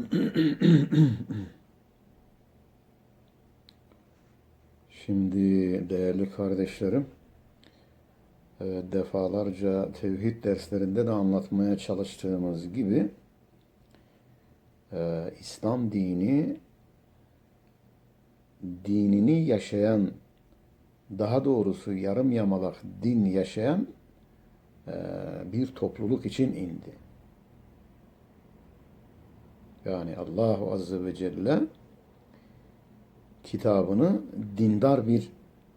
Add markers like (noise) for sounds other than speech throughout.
(clears throat) Şimdi değerli kardeşlerim, e, defalarca tevhid derslerinde de anlatmaya çalıştığımız gibi e, İslam dini dinini yaşayan, daha doğrusu yarım yamalak din yaşayan e, bir topluluk için indi. Yani Allahu Azze ve Celle kitabını dindar bir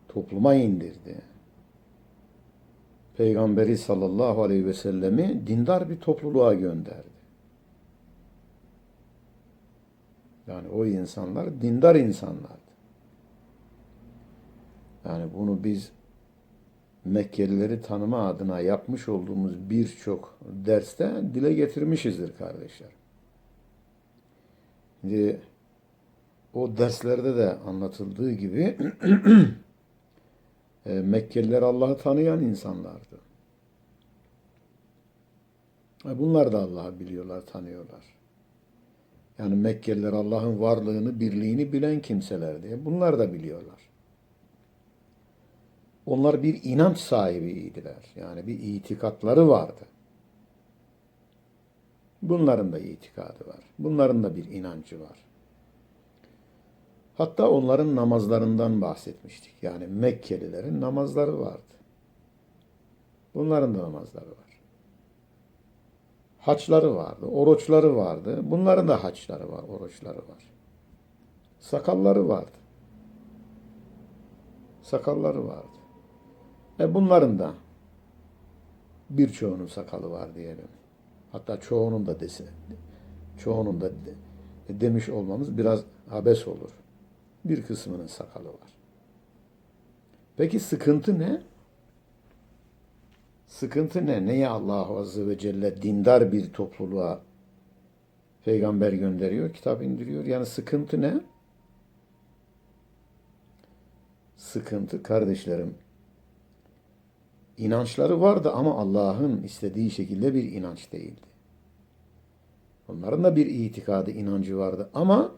topluma indirdi. Peygamberi sallallahu aleyhi ve sellemi dindar bir topluluğa gönderdi. Yani o insanlar dindar insanlardı. Yani bunu biz Mekkelileri tanıma adına yapmış olduğumuz birçok derste dile getirmişizdir kardeşler. Şimdi o derslerde de anlatıldığı gibi (clears throat) e, Mekkeliler Allah'ı tanıyan insanlardı. E, Bunlar da Allah'ı biliyorlar, tanıyorlar. Yani Mekkeliler Allah'ın varlığını, birliğini bilen kimseler diye. Bunlar da biliyorlar. Onlar bir inanç sahibiydiler. Yani bir itikatları vardı. Bunların da itikadı var. Bunların da bir inancı var. Hatta onların namazlarından bahsetmiştik. Yani Mekkelilerin namazları vardı. Bunların da namazları var. Haçları vardı, oruçları vardı. Bunların da haçları var, oruçları var. Sakalları vardı. Sakalları vardı. E bunların da birçoğunun sakalı var diyelim. Hatta çoğunun da desin. Çoğunun da de, demiş olmamız biraz abes olur. Bir kısmının sakalı var. Peki sıkıntı ne? Sıkıntı ne? Neye Allahu Azze ve Celle dindar bir topluluğa peygamber gönderiyor, kitap indiriyor? Yani sıkıntı ne? Sıkıntı kardeşlerim. İnançları vardı ama Allah'ın istediği şekilde bir inanç değildi. Onların da bir itikadı, inancı vardı ama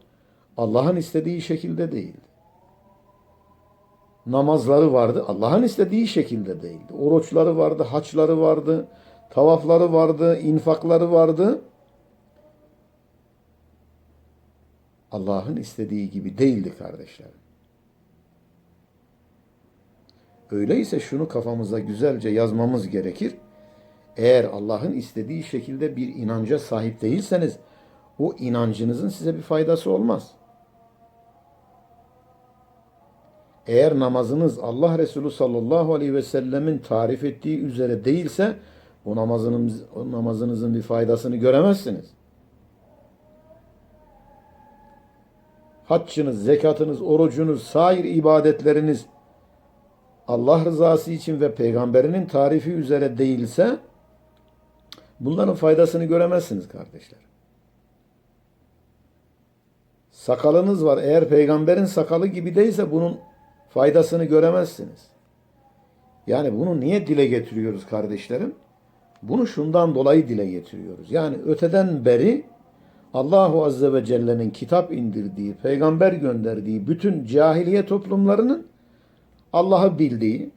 Allah'ın istediği şekilde değildi. Namazları vardı, Allah'ın istediği şekilde değildi. Oruçları vardı, haçları vardı, tavafları vardı, infakları vardı. Allah'ın istediği gibi değildi kardeşlerim. Öyleyse şunu kafamıza güzelce yazmamız gerekir. Eğer Allah'ın istediği şekilde bir inanca sahip değilseniz o inancınızın size bir faydası olmaz. Eğer namazınız Allah Resulü sallallahu aleyhi ve sellemin tarif ettiği üzere değilse o namazınız, o namazınızın bir faydasını göremezsiniz. Haccınız, zekatınız, orucunuz, sair ibadetleriniz Allah rızası için ve peygamberinin tarifi üzere değilse bunların faydasını göremezsiniz kardeşler. Sakalınız var. Eğer peygamberin sakalı gibi değilse bunun faydasını göremezsiniz. Yani bunu niye dile getiriyoruz kardeşlerim? Bunu şundan dolayı dile getiriyoruz. Yani öteden beri Allahu Azze ve Celle'nin kitap indirdiği, peygamber gönderdiği bütün cahiliye toplumlarının Allah'ı bildiği,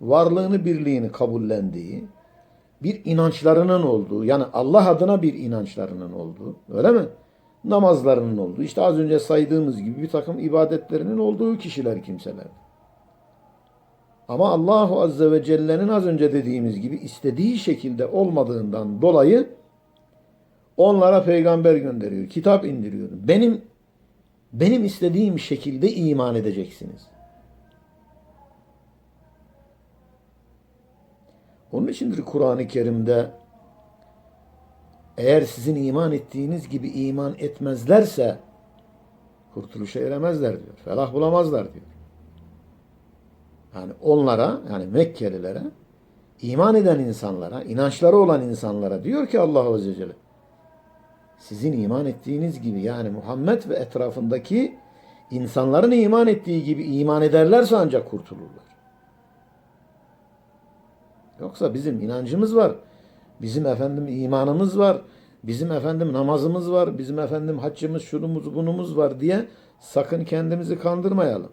varlığını birliğini kabullendiği, bir inançlarının olduğu, yani Allah adına bir inançlarının olduğu, öyle mi? Namazlarının olduğu, işte az önce saydığımız gibi bir takım ibadetlerinin olduğu kişiler, kimseler. Ama Allahu Azze ve Celle'nin az önce dediğimiz gibi istediği şekilde olmadığından dolayı onlara peygamber gönderiyor, kitap indiriyor. Benim benim istediğim şekilde iman edeceksiniz. Onun içindir Kur'an-ı Kerim'de eğer sizin iman ettiğiniz gibi iman etmezlerse kurtuluşa eremezler diyor. Felah bulamazlar diyor. Yani onlara yani Mekkelilere iman eden insanlara, inançları olan insanlara diyor ki Allah Azze ve Celle sizin iman ettiğiniz gibi yani Muhammed ve etrafındaki insanların iman ettiği gibi iman ederlerse ancak kurtulurlar. Yoksa bizim inancımız var. Bizim efendim imanımız var. bizim efendim namazımız var, bizim efendim haccımız, şunumuz, bunumuz var diye sakın kendimizi kandırmayalım.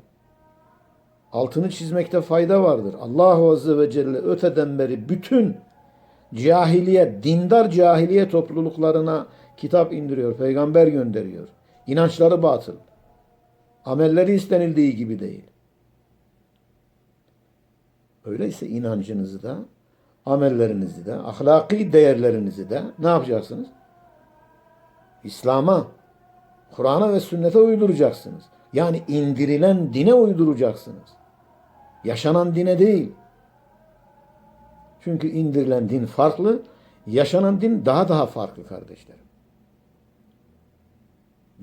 Altını çizmekte fayda vardır. Allah Azze ve Celle öteden beri bütün cahiliye, dindar cahiliye topluluklarına kitap indiriyor, peygamber gönderiyor. İnançları batıl. Amelleri istenildiği gibi değil. Öyleyse inancınızı da, amellerinizi de, ahlaki değerlerinizi de ne yapacaksınız? İslam'a, Kur'an'a ve sünnete uyduracaksınız. Yani indirilen dine uyduracaksınız. Yaşanan dine değil. Çünkü indirilen din farklı, yaşanan din daha daha farklı kardeşlerim.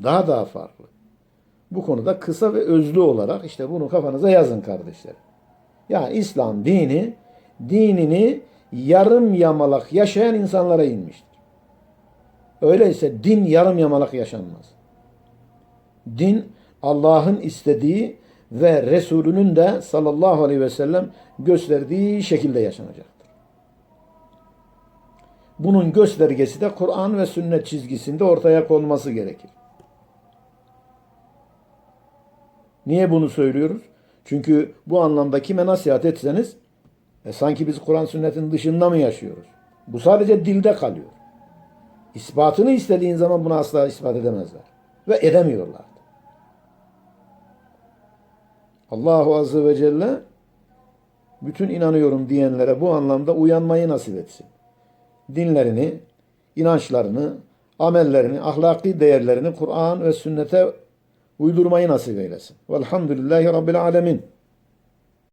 Daha daha farklı. Bu konuda kısa ve özlü olarak işte bunu kafanıza yazın kardeşlerim. Yani İslam dini dinini yarım yamalak yaşayan insanlara inmiştir. Öyleyse din yarım yamalak yaşanmaz. Din Allah'ın istediği ve Resulünün de sallallahu aleyhi ve sellem gösterdiği şekilde yaşanacaktır. Bunun göstergesi de Kur'an ve sünnet çizgisinde ortaya konması gerekir. Niye bunu söylüyoruz? Çünkü bu anlamda kime nasihat etseniz e, sanki biz Kur'an sünnetin dışında mı yaşıyoruz? Bu sadece dilde kalıyor. İspatını istediğin zaman bunu asla ispat edemezler. Ve edemiyorlar. Allahu Azze ve Celle bütün inanıyorum diyenlere bu anlamda uyanmayı nasip etsin. Dinlerini, inançlarını, amellerini, ahlaki değerlerini Kur'an ve sünnete uydurmayı nasip eylesin. Velhamdülillahi Rabbil Alemin.